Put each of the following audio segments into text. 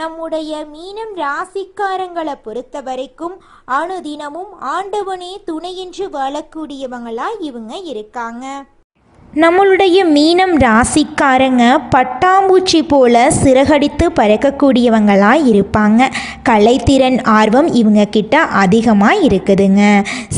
நம்முடைய மீனம் ராசிக்காரங்களை பொறுத்த வரைக்கும் அணுதினமும் ஆண்டவனே துணையின்றி வாழக்கூடியவங்களா இவங்க இருக்காங்க. நம்மளுடைய மீனம் ராசிக்காரங்க பட்டாம்பூச்சி போல சிறகடித்து பறக்கக்கூடியவங்களாக இருப்பாங்க. கலைத்திறன் ஆர்வம் இவங்க கிட்ட அதிகமாக இருக்குதுங்க.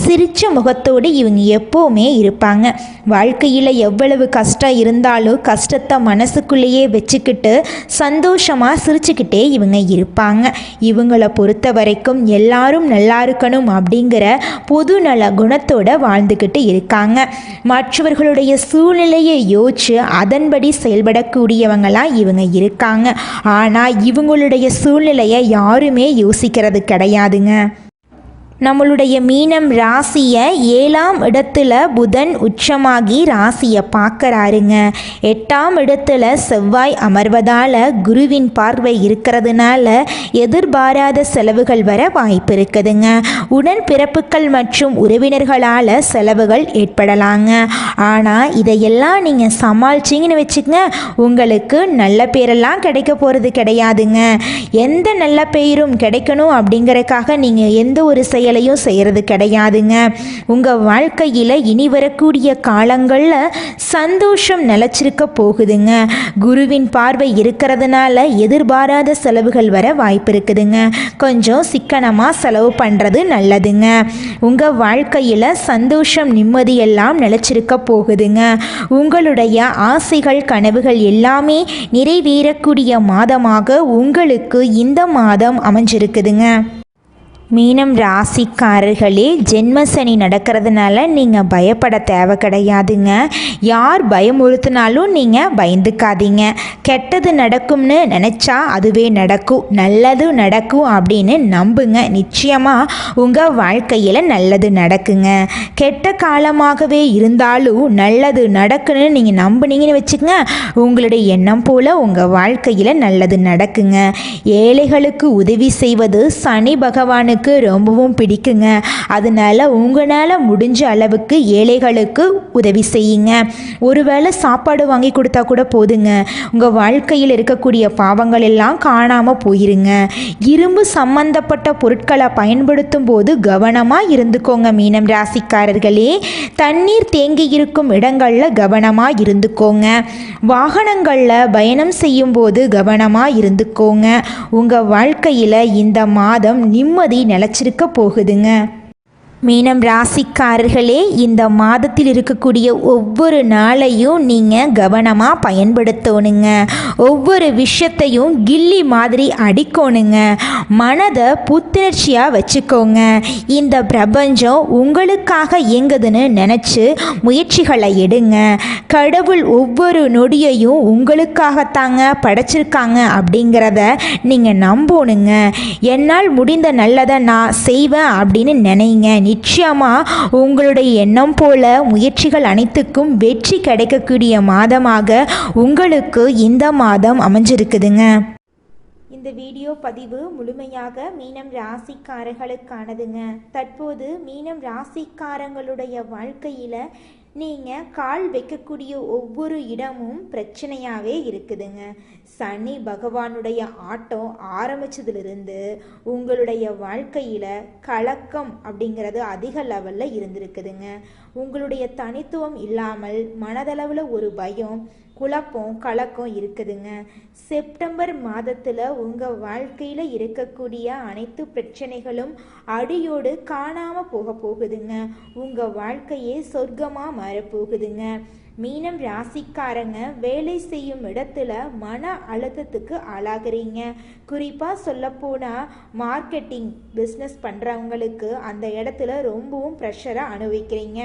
சிரித்த முகத்தோடு இவங்க எப்போவுமே இருப்பாங்க. வாழ்க்கையில் எவ்வளவு கஷ்டம் இருந்தாலும் கஷ்டத்தை மனசுக்குள்ளேயே வச்சுக்கிட்டு சந்தோஷமாக சிரிச்சுக்கிட்டே இவங்க இருப்பாங்க. இவங்கள பொறுத்த வரைக்கும் எல்லாரும் நல்லா இருக்கணும் அப்படிங்கிற பொது நல குணத்தோடு வாழ்ந்துக்கிட்டு இருக்காங்க. மற்றவர்களுடைய சூழ்நிலையை யோசிச்சு அதன்படி செயல்படக்கூடியவங்களாக இவங்க இருக்காங்க. ஆனால் இவங்களுடைய சூழ்நிலையை யாருமே யோசிக்கிறது கிடையாதுங்க. நம்மளுடைய மீனம் ராசியை ஏழாம் இடத்துல புதன் உச்சமாகி ராசியை பார்க்கறாருங்க. எட்டாம் இடத்துல செவ்வாய் அமர்வதால் குருவின் பார்வை இருக்கிறதுனால எதிர்பாராத செலவுகள் வர வாய்ப்பு இருக்குதுங்க. உடன் பிறப்புகள் மற்றும் உறவினர்களால் செலவுகள் ஏற்படலாங்க. ஆனால் இதையெல்லாம் நீங்கள் சமாளிச்சிங்கன்னு வச்சுக்கங்க உங்களுக்கு நல்ல பேரெல்லாம் கிடைக்க போகிறது கிடையாதுங்க. எந்த நல்ல பெயரும் கிடைக்கணும் அப்படிங்கறக்காக நீங்கள் எந்த ஒரு செயல் செயலையும் செய்கிறது கிடையாதுங்க. உங்கள் வாழ்க்கையில் இனி வரக்கூடிய காலங்களில் சந்தோஷம் நிலச்சிருக்க போகுதுங்க. குருவின் பார்வை இருக்கிறதுனால எதிர்பாராத செலவுகள் வர வாய்ப்பு இருக்குதுங்க. கொஞ்சம் சிக்கனமாக செலவு பண்ணுறது நல்லதுங்க. உங்கள் வாழ்க்கையில் சந்தோஷம் நிம்மதியெல்லாம் நிலச்சிருக்க போகுதுங்க. உங்களுடைய ஆசைகள் கனவுகள் எல்லாமே நிறைவேறக்கூடிய மாதமாக உங்களுக்கு இந்த மாதம் அமைஞ்சிருக்குதுங்க. மீனம் ராசிக்காரர்களே ஜென்மசனி நடக்கிறதுனால நீங்கள் பயப்பட தேவை கிடையாதுங்க. யார் பயமுறுத்தினாலும் நீங்கள் பயந்துக்காதீங்க. கெட்டது நடக்கும்னு நினச்சா அதுவே நடக்கும். நல்லது நடக்கும் அப்படின்னு நம்புங்க. நிச்சயமாக உங்கள் வாழ்க்கையில் நல்லது நடக்குங்க. கெட்ட காலமாகவே இருந்தாலும் நல்லது நடக்குன்னு நீங்கள் நம்புனீங்கன்னு வச்சுக்கோங்க. உங்களுடைய எண்ணம் போல் உங்கள் வாழ்க்கையில் நல்லது நடக்குங்க. ஏழைகளுக்கு உதவி செய்வது சனி பகவானுக்கு எனக்கு ரொம்பவும் பிடிக்குங்க. அதனால உங்களால் முடிஞ்ச அளவுக்கு ஏழைகளுக்கு உதவி செய்யுங்க. ஒருவேளை சாப்பாடு வாங்கி கொடுத்தா கூட போதுங்க. உங்கள் வாழ்க்கையில் இருக்கக்கூடிய பாவங்கள் எல்லாம் காணாமல் போயிருங்க. இரும்பு சம்பந்தப்பட்ட பொருட்களை பயன்படுத்தும் போது கவனமாக இருந்துக்கோங்க மீனம் ராசிக்காரர்களே. தண்ணீர் தேங்கி இருக்கும் இடங்களில் கவனமாக இருந்துக்கோங்க. வாகனங்களில் பயணம் செய்யும்போது கவனமாக இருந்துக்கோங்க. உங்கள் வாழ்க்கையில் இந்த மாதம் நிம்மதி நிலச்சிருக்க போகுதுங்க. மீனம் ராசிக்காரர்களே இந்த மாதத்தில் இருக்கக்கூடிய ஒவ்வொரு நாளையும் நீங்கள் கவனமாக பயன்படுத்தணுங்க. ஒவ்வொரு விஷயத்தையும் கில்லி மாதிரி அடிக்கணுங்க. மனதை புத்துணர்ச்சியாக வச்சுக்கோங்க. இந்த பிரபஞ்சம் உங்களுக்காக இயங்குதுன்னு நினச்சி முயற்சிகளை எடுங்க. கடவுள் ஒவ்வொரு நொடியையும் உங்களுக்காகத்தாங்க படைச்சிருக்காங்க அப்படிங்கிறத நீங்கள் நம்பணுங்க. என்னால் முடிந்த நல்லதை நான் செய்வேன் அப்படின்னு நினைங்க. நிச்சயமாக உங்களுடைய எண்ணம் போல முயற்சிகள் அனைத்துக்கும் வெற்றி கிடைக்கக்கூடிய மாதமாக உங்களுக்கு இந்த மாதம் அமைஞ்சிருக்குதுங்க. இந்த வீடியோ பதிவு முழுமையாக மீனம் ராசிக்காரர்களுக்கானதுங்க. தற்போது மீனம் ராசிக்காரங்களுடைய வாழ்க்கையில் நீங்கள் கால் வைக்கக்கூடிய ஒவ்வொரு இடமும் பிரச்சனையாகவே இருக்குதுங்க. சனி பகவானுடைய ஆட்டம் ஆரம்பிச்சதுலேருந்து உங்களுடைய வாழ்க்கையில் கலக்கம் அப்படிங்கிறது அதிக லெவலில் இருந்திருக்குதுங்க. உங்களுடைய தனித்துவம் இல்லாமல் மனதளவில் ஒரு பயம் குழப்பம் கலக்கம் இருக்குதுங்க. செப்டம்பர் மாதத்தில் உங்கள் வாழ்க்கையில் இருக்கக்கூடிய அனைத்து பிரச்சனைகளும் அடியோடு காணாமல் போக போகுதுங்க. உங்கள் வாழ்க்கையே சொர்க்கமாக மாறப்போகுதுங்க மீனம் ராசிக்காரங்க வேலை செய்யும் இடத்துல மன அழுத்தத்துக்கு ஆளாகிறீங்க. குறிப்பாக சொல்லப்போனால் மார்க்கெட்டிங் பிஸ்னஸ் பண்ணுறவங்களுக்கு அந்த இடத்துல ரொம்பவும் ப்ரெஷரை அனுபவிக்கிறீங்க.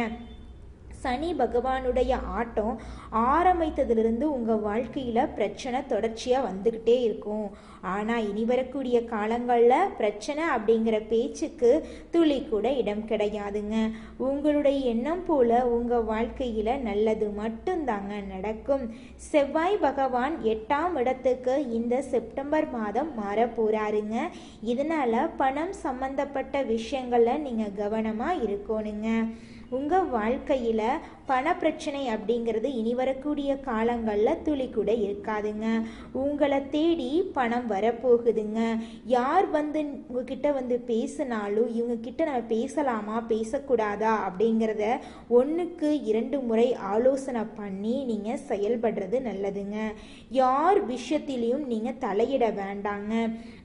சனி பகவானுடைய ஆட்டம் ஆரம்பித்ததுலேருந்து உங்கள் வாழ்க்கையில் பிரச்சனை தொடர்ச்சியாக வந்துக்கிட்டே இருக்கும். ஆனால் இனி வரக்கூடிய காலங்களில் பிரச்சனை அப்படிங்கிற பேச்சுக்கு துளி கூட இடம் கிடையாதுங்க. உங்களுடைய எண்ணம் போல் உங்கள் வாழ்க்கையில் நல்லது மட்டும்தாங்க நடக்கும். செவ்வாய் பகவான் எட்டாம் இடத்துக்கு இந்த செப்டம்பர் மாதம் மாற போகிறாருங்க இதனால் பணம் சம்பந்தப்பட்ட விஷயங்களில் நீங்கள் கவனமாக இருக்கணுங்க. உங்கள் வாழ்க்கையில் பண பிரச்சனை அப்படிங்கிறது இனி வரக்கூடிய காலங்களில் துளி கூட இருக்காதுங்க. உங்களை தேடி பணம் வரப்போகுதுங்க. யார் வந்து உங்ககிட்ட வந்து பேசினாலும் இவங்கக்கிட்ட நம்ம பேசலாமா பேசக்கூடாதா அப்படிங்கிறத ஒன்றுக்கு இரண்டு முறை ஆலோசனை பண்ணி நீங்கள் செயல்படுறது நல்லதுங்க. யார் விஷயத்திலையும் நீங்கள் தலையிட வேண்டாங்க.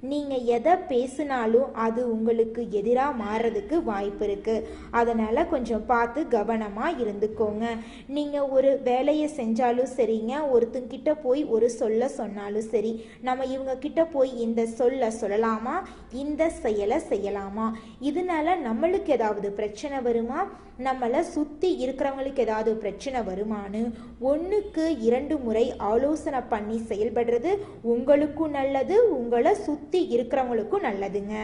நீங்கள் எதை பேசினாலும் அது உங்களுக்கு எதிராக மாறுறதுக்கு வாய்ப்பு இருக்குது அதனால் கொஞ்சம் பார்த்து கவனமாக இருந்துக்கோங்க. நீங்கள் ஒரு வேலையை செஞ்சாலும் சரிங்க. ஒருத்தங்கிட்ட போய் ஒரு சொல்ல சொன்னாலும் சரி. நம்ம இவங்க கிட்ட போய் இந்த சொல்ல சொல்லலாமா? இந்த செயலை செய்யலாமா? இதனால நம்மளுக்கு ஏதாவது பிரச்சனை வருமா? நம்மளை சுற்றி இருக்கிறவங்களுக்கு ஏதாவது பிரச்சனை வருமான்னு ஒன்றுக்கு இரண்டு முறை ஆலோசனை பண்ணி செயல்படுறது உங்களுக்கும் நல்லது. உங்களை சுற்றி இருக்கிறவங்களுக்கும் நல்லதுங்க.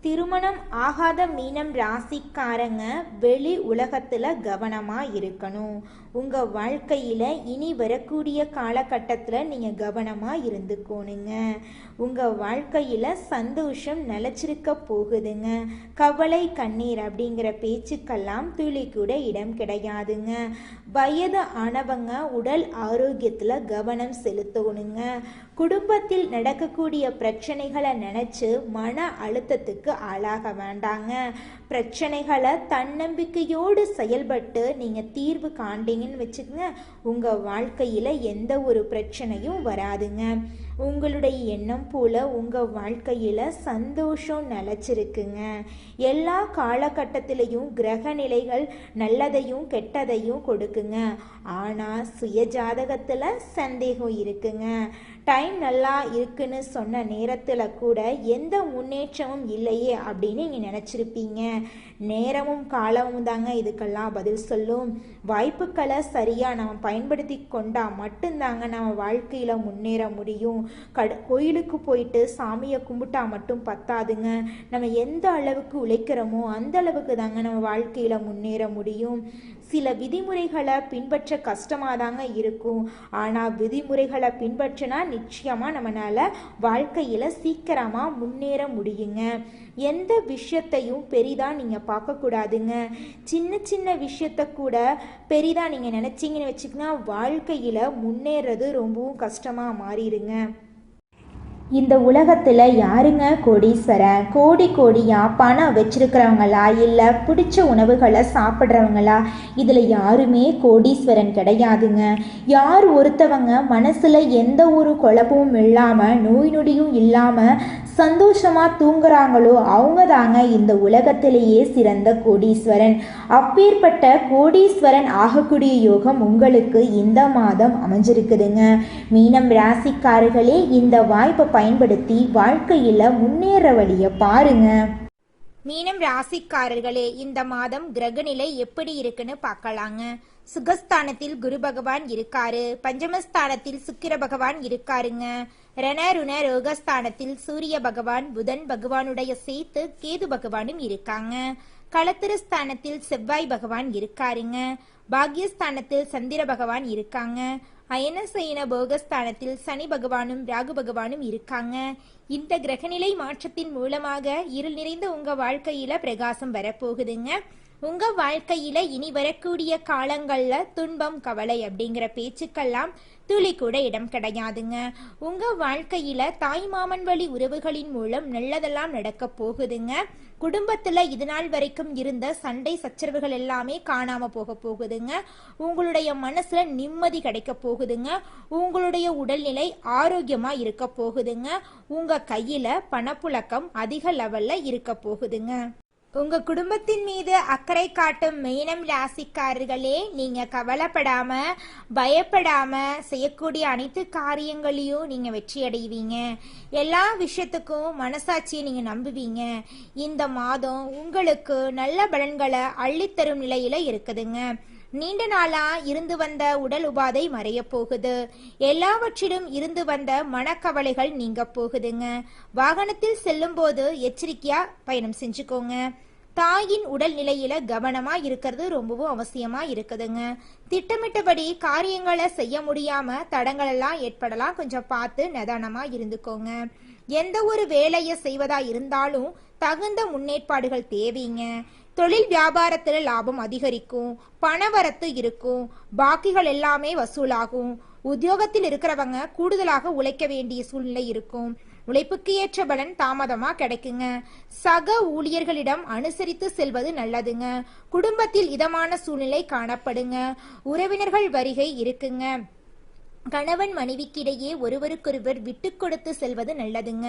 திருமணம் ஆகாத மீனம் ராசிக்காரங்க வெளி உலகத்தில் கவனமாக இருக்கணும். உங்கள் வாழ்க்கையில் இனி வரக்கூடிய காலகட்டத்தில் நீங்கள் கவனமாக இருந்துக்கோணுங்க. உங்கள் வாழ்க்கையில் சந்தோஷம் நிலச்சிருக்க போகுதுங்க. கவலை கண்ணீர் அப்படிங்கிற பேச்சுக்கெல்லாம் துளி கூட இடம் கிடையாதுங்க. வயது ஆனவங்க உடல் ஆரோக்கியத்தில் கவனம் செலுத்தணுங்க. குடும்பத்தில் நடக்கக்கூடிய பிரச்சனைகளை நினச்சி மன அழுத்தத்துக்கு ஆளாக வேண்டாங்க. பிரச்சனைகளை தன்னம்பிக்கையோடு செயல்பட்டு நீங்கள் தீர்வு காண்டீங்கன்னு வச்சுக்கோங்க. உங்கள் வாழ்க்கையில் எந்த ஒரு பிரச்சனையும் வராதுங்க. உங்களுடைய எண்ணம் போல உங்கள் வாழ்க்கையில் சந்தோஷம் நிலச்சிருக்குங்க. எல்லா காலகட்டத்திலையும் கிரக நிலைகள் நல்லதையும் கெட்டதையும் கொடுக்குங்க. ஆனால் சுய ஜாதகத்தில் சந்தேகம் இருக்குங்க. டைம் நல்லா இருக்குன்னு சொன்ன நேரத்தில் கூட எந்த முன்னேற்றமும் இல்லையே அப்படின்னு நீங்கள் நினச்சிருப்பீங்க. நேரமும் காலமும் தாங்க இதுக்கெல்லாம் பதில் சொல்லும். வாய்ப்புகளை சரியாக நம்ம பயன்படுத்தி கொண்டால் மட்டும்தாங்க நம்ம வாழ்க்கையில் முன்னேற முடியும். கட கோயிலுக்கு போயிட்டு சாமியை கும்பிட்டா மட்டும் பத்தாதுங்க. நம்ம எந்த அளவுக்கு உழைக்கிறோமோ அந்த அளவுக்கு தாங்க நம்ம வாழ்க்கையில் முன்னேற முடியும். சில விதிமுறைகளை பின்பற்ற கஷ்டமாக தாங்க இருக்கும். ஆனால் விதிமுறைகளை பின்பற்றினா நிச்சயமாக நம்மளால் வாழ்க்கையில் சீக்கிரமாக முன்னேற முடியுங்க. எந்த விஷயத்தையும் பெரிதாக நீங்கள் பார்க்கக்கூடாதுங்க. சின்ன சின்ன விஷயத்த கூட பெரிதாக நீங்கள் நினச்சிங்கன்னு வச்சுக்கோங்க வாழ்க்கையில் முன்னேறது ரொம்பவும் கஷ்டமாக மாறிடுங்க. இந்த உலகத்தில் யாருங்க கோடீஸ்வரன் கோடி கோடியாக பணம் வச்சிருக்கிறவங்களா? இல்லை பிடிச்ச உணவுகளை சாப்பிட்றவங்களா? இதில் யாருமே கோடீஸ்வரன் கிடையாதுங்க. யார் ஒருத்தவங்க மனசில் எந்த ஒரு குழப்பமும் இல்லாமல் நோய் நொடியும் இல்லாமல் சந்தோஷமாக தூங்குறாங்களோ அவங்க தாங்க இந்த உலகத்திலேயே சிறந்த கோடீஸ்வரன். அப்பேற்பட்ட கோடீஸ்வரன் ஆகக்கூடிய யோகம் உங்களுக்கு இந்த மாதம் அமைஞ்சிருக்குதுங்க. மீனம் ராசிக்காரர்களே இந்த வாய்ப்பை பயன்படுத்தி வாழ்க்கையில் முன்னேற வழியை பாருங்க. மீனம் ராசிக்காரர்களே இந்த மாதம் கிரகநிலை எப்படி இருக்குன்னு பார்க்கலாங்க. சுகஸ்தானத்தில் குரு பகவான் இருக்காரு. பஞ்சமஸ்தானத்தில் சுக்கிர பகவான் இருக்காருங்க. ரணருண ரோகஸ்தானத்தில் சூரிய பகவான் புதன் பகவானுடைய சேர்த்து கேது பகவானும் இருக்காங்க. களத்திரஸ்தானத்தில் செவ்வாய் பகவான் இருக்காருங்க. பாக்யஸ்தானத்தில் சந்திர பகவான் இருக்காங்க. அயனசயன போகஸ்தானத்தில் சனி பகவானும் ராகு பகவானும் இருக்காங்க. இந்த கிரகநிலை மாற்றத்தின் மூலமாக இருள் நிறைந்த உங்க வாழ்க்கையில பிரகாசம் வரப்போகுதுங்க. உங்க வாழ்க்கையில இனி வரக்கூடிய காலங்கள்ல துன்பம் கவலை அப்படிங்கிற பேச்சுக்கெல்லாம் துளி கூட இடம் கிடையாதுங்க. உங்க வாழ்க்கையில தாய் மாமன் வழி உறவுகளின் மூலம் நல்லதெல்லாம் நடக்க போகுதுங்க. குடும்பத்துல இது நாள் வரைக்கும் இருந்த சண்டை சச்சரவுகள் எல்லாமே காணாம போக போகுதுங்க. உங்களுடைய மனசுல நிம்மதி கிடைக்க போகுதுங்க. உங்களுடைய உடல்நிலை ஆரோக்கியமா இருக்க போகுதுங்க. உங்க கையில பணப்புழக்கம் அதிக லெவல்ல இருக்க போகுதுங்க. உங்க குடும்பத்தின் மீது அக்கறை காட்டும் மெயினம் ராசிக்காரர்களே நீங்க கவலைப்படாம பயப்படாம செய்யக்கூடிய அனைத்து காரியங்களையும் நீங்க வெற்றி அடைவீங்க எல்லா விஷயத்துக்கும் மனசாட்சியை நீங்க நம்புவீங்க. இந்த மாதம் உங்களுக்கு நல்ல பலன்களை அள்ளித்தரும் நிலையில இருக்குதுங்க. நீண்ட நாளா இருந்து வந்த உடல் உபாதை மறைய போகுது. எல்லாவற்றிலும் இருந்து வந்த மனக்கவலைகள் நீங்க போகுதுங்க. வாகனத்தில் செல்லும் போது எச்சரிக்கையா பயணம் செஞ்சுக்கோங்க. தாயின் உடல் நிலையில கவனமா இருக்கிறது ரொம்பவும் அவசியமா இருக்குதுங்க. திட்டமிட்டபடி காரியங்களை செய்ய முடியாம தடங்கள் எல்லாம் ஏற்படலாம். கொஞ்சம் பார்த்து நிதானமா இருந்துக்கோங்க. எந்த ஒரு வேலையை செய்வதா இருந்தாலும் தகுந்த முன்னேற்பாடுகள் தேவைங்க. தொழில் வியாபாரத்தில் லாபம் அதிகரிக்கும். பணவரத்து இருக்கும். பாக்கிகள் எல்லாமே வசூலாகும். உத்தியோகத்தில் இருக்கிறவங்க கூடுதலாக உழைக்க வேண்டிய சூழ்நிலை இருக்கும். உழைப்புக்கு ஏற்ற பலன் தாமதமா கிடைக்குங்க. சக ஊழியர்களிடம் அனுசரித்து செல்வது நல்லதுங்க. குடும்பத்தில் இதமான சூழ்நிலை காணப்படுங்க. உறவினர்கள் வருகை இருக்குங்க. கணவன் மனைவிக்கிடையே ஒருவருக்கொருவர் விட்டு கொடுத்து செல்வது நல்லதுங்க.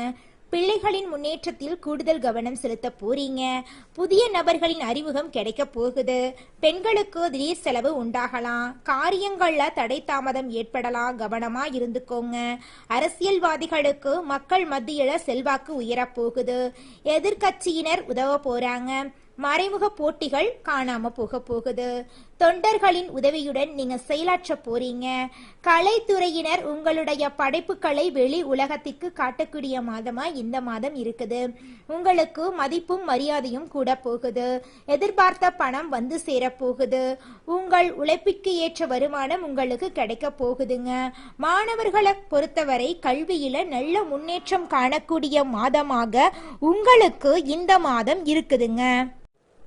பிள்ளைகளின் முன்னேற்றத்தில் கூடுதல் கவனம் செலுத்த போறீங்க. புதிய நபர்களின் அறிமுகம் கிடைக்க போகுது. பெண்களுக்கு திடீர் செலவு உண்டாகலாம். காரியங்கள்ல தடை தாமதம் ஏற்படலாம். கவனமா இருந்துக்கோங்க. அரசியல்வாதிகளுக்கு மக்கள் மத்தியில செல்வாக்கு உயரப் போகுது. எதிர்க்கட்சியினர் உதவ போறாங்க. மறைமுக போட்டிகள் காணாம போக போகுது. தொண்டர்களின் உதவியுடன் நீங்க செயலாற்ற போறீங்க. கலைத்துறையினர் உங்களுடைய படைப்புகளை வெளி உலகத்திற்கு காட்டக்கூடிய மாதமா இந்த மாதம் இருக்குது. உங்களுக்கு மதிப்பும் மரியாதையும் கூட போகுது. எதிர்பார்த்த பணம் வந்து சேர போகுது. உங்கள் உழைப்புக்கு ஏற்ற வருமானம் உங்களுக்கு கிடைக்க போகுதுங்க. மாணவர்களை பொறுத்தவரை கல்வியில நல்ல முன்னேற்றம் காணக்கூடிய மாதமாக உங்களுக்கு இந்த மாதம் இருக்குதுங்க.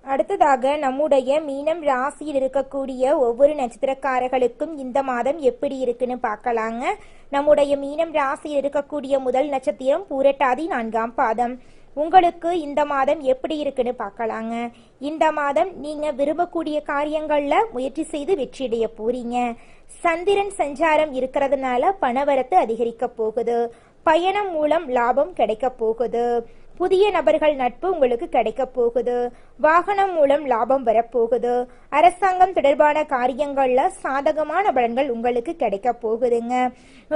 அடுத்ததாக நம்முடைய மீனம் ராசியில் இருக்கக்கூடிய ஒவ்வொரு நட்சத்திரக்காரர்களுக்கும் இந்த மாதம் எப்படி இருக்குன்னு பார்க்கலாங்க. நம்முடைய மீனம் ராசியில் இருக்கக்கூடிய முதல் நட்சத்திரம் பூரட்டாதி நான்காம் பாதம். உங்களுக்கு இந்த மாதம் எப்படி இருக்குன்னு பார்க்கலாங்க. இந்த மாதம் நீங்க விரும்பக்கூடிய காரியங்கள்ல முயற்சி செய்து வெற்றியடைய போறீங்க. சந்திரன் சஞ்சாரம் இருக்கிறதுனால பணவரத்து அதிகரிக்க போகுது. பயணம் மூலம் லாபம் கிடைக்க போகுது. புதிய நபர்கள் நட்பு உங்களுக்கு கிடைக்க போகுது. வாகனம் மூலம் லாபம் வரப்போகுது அரசாங்கம் தொடர்பான காரியங்கள்ல சாதகமான பலன்கள் உங்களுக்கு கிடைக்க போகுதுங்க.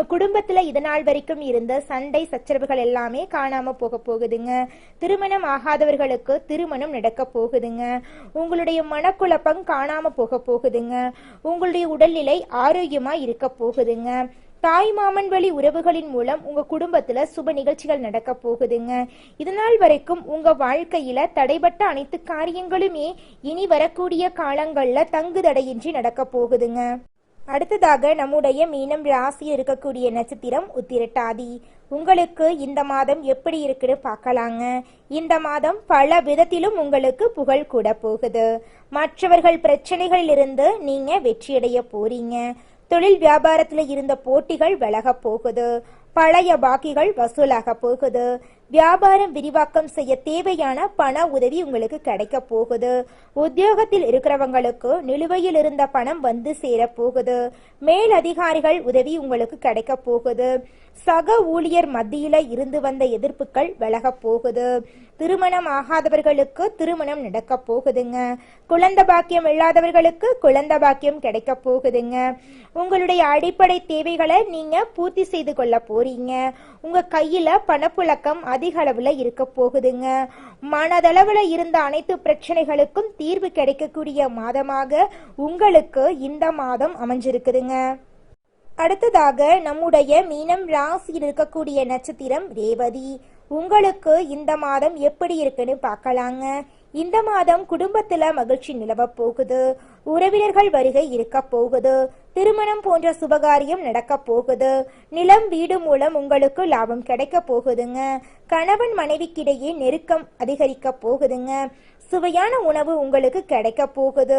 குடும்பத்தில் குடும்பத்துல இதனால் வரைக்கும் இருந்த சண்டை சச்சரவுகள் எல்லாமே காணாம போக போகுதுங்க. திருமணம் ஆகாதவர்களுக்கு திருமணம் நடக்க போகுதுங்க. உங்களுடைய மனக்குழப்பம் காணாம போக போகுதுங்க. உங்களுடைய உடல்நிலை ஆரோக்கியமா இருக்க போகுதுங்க. தாய் மாமன் வழி உறவுகளின் மூலம் உங்க குடும்பத்துல சுப நிகழ்ச்சிகள் நடக்க போகுதுங்க. இதனால் வரைக்கும் உங்க வாழ்க்கையில தடைபட்ட அனைத்து காரியங்களுமே இனி வரக்கூடிய காலங்கள்ல தங்கு தடையின்றி நடக்க போகுதுங்க. அடுத்ததாக நம்முடைய மீனம் ராசி இருக்கக்கூடிய நட்சத்திரம் உத்திரட்டாதி. உங்களுக்கு இந்த மாதம் எப்படி இருக்குன்னு பார்க்கலாங்க. இந்த மாதம் பல விதத்திலும் உங்களுக்கு புகழ் கூட போகுது. மற்றவர்கள் பிரச்சனைகளிலிருந்து நீங்க வெற்றியடைய போறீங்க. தொழில் வியாபாரத்துல இருந்த போட்டிகள் விலக போகுது. பழைய பாக்கிகள் வசூலாக போகுது. வியாபாரம் விரிவாக்கம் செய்ய தேவையான பண உதவி உங்களுக்கு கிடைக்க போகுது. உத்தியோகத்தில் இருக்கிறவங்களுக்கு நிலுவையில் இருந்த பணம் வந்து சேர போகுது. மேல் அதிகாரிகள் உதவி உங்களுக்கு கிடைக்க போகுது. சக ஊழியர் மத்தியில இருந்து வந்த எதிர்ப்புகள் விலக போகுது. திருமணம் ஆகாதவர்களுக்கு திருமணம் நடக்க போகுதுங்க. குழந்தை பாக்கியம் இல்லாதவர்களுக்கு குழந்தை பாக்கியம் கிடைக்க போகுதுங்க. உங்களுடைய அடிப்படை தேவைகளை நீங்க பூர்த்தி செய்து கொள்ள போறீங்க. உங்க கையில பணப்புழக்கம் அதிக அளவுல இருக்க போகுதுங்க. மனதளவுல இருந்த அனைத்து பிரச்சனைகளுக்கும் தீர்வு கிடைக்கக்கூடிய மாதமாக உங்களுக்கு இந்த மாதம் அமைஞ்சிருக்குதுங்க. அடுத்ததாக நம்முடைய மீனம் ராசியில் இருக்கக்கூடிய நட்சத்திரம் ரேவதி. உங்களுக்கு இந்த மாதம் எப்படி இருக்குன்னு பார்க்கலாங்க. இந்த மாதம் குடும்பத்துல மகிழ்ச்சி நிலவப் போகுது. உறவினர்கள் வருகை இருக்க போகுது. திருமணம் போன்ற சுபகாரியம் நடக்க போகுது. நிலம் வீடு மூலம் உங்களுக்கு லாபம் கிடைக்க போகுதுங்க. கணவன் மனைவிக்கிடையே நெருக்கம் அதிகரிக்க போகுதுங்க. சுவையான உணவு உங்களுக்கு கிடைக்க போகுது.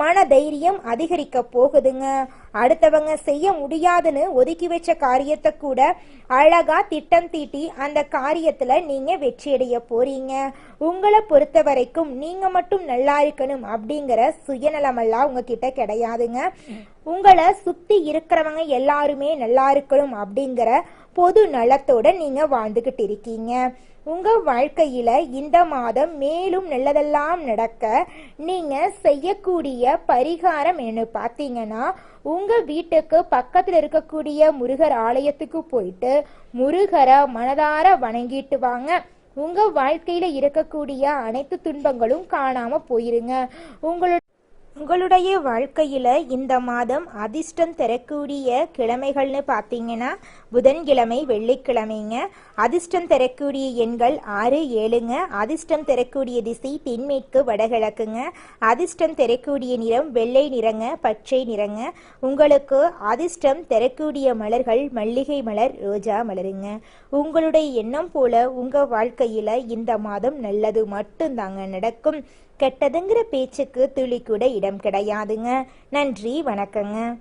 மன தைரியம் அதிகரிக்க போகுதுங்க. அடுத்தவங்க செய்ய முடியாதுன்னு ஒதுக்கி வச்ச காரியத்தை கூட அழகா திட்டம் தீட்டி அந்த காரியத்துல நீங்க வெற்றியடைய போறீங்க. உங்களை பொறுத்த வரைக்கும் நீங்க மட்டும் நல்லா இருக்கணும் அப்படிங்கிற சுயநலமெல்லாம் உங்ககிட்ட கிடையாதுங்க. உங்களை சுத்தி இருக்கிறவங்க எல்லாருமே நல்லா இருக்கணும் அப்படிங்கிற பொது நலத்தோட நீங்க வாழ்ந்துகிட்டு இருக்கீங்க உங்கள் வாழ்க்கையில் இந்த மாதம் மேலும் நல்லதெல்லாம் நடக்க நீங்கள் செய்யக்கூடிய பரிகாரம் என்ன? பார்த்தீங்கன்னா உங்கள் வீட்டுக்கு பக்கத்தில் இருக்கக்கூடிய முருகர் ஆலயத்துக்கு போயிட்டு முருகரை மனதார வணங்கிட்டு வாங்க. உங்கள் வாழ்க்கையில் இருக்கக்கூடிய அனைத்து துன்பங்களும் காணாமல் போயிருங்க. உங்களோட உங்களுடைய வாழ்க்கையில் இந்த மாதம் அதிர்ஷ்டம் தரக்கூடிய கிழமைகள்னு பார்த்தீங்கன்னா புதன்கிழமை வெள்ளிக்கிழமைங்க. அதிர்ஷ்டம் தரக்கூடிய எண்கள் ஆறு ஏழுங்க. அதிர்ஷ்டம் தரக்கூடிய திசை தென்மேற்கு வடகிழக்குங்க. அதிர்ஷ்டம் தரக்கூடிய நிறம் வெள்ளை நிறங்க பச்சை நிறங்க. உங்களுக்கு அதிர்ஷ்டம் தரக்கூடிய மலர்கள் மல்லிகை மலர் ரோஜா மலருங்க. உங்களுடைய எண்ணம் போல உங்கள் வாழ்க்கையில் இந்த மாதம் நல்லது மட்டும்தாங்க நடக்கும். கெட்டதுங்கிற பேச்சுக்கு துளி கூட இடம் கிடையாதுங்க. நன்றி வணக்கங்க.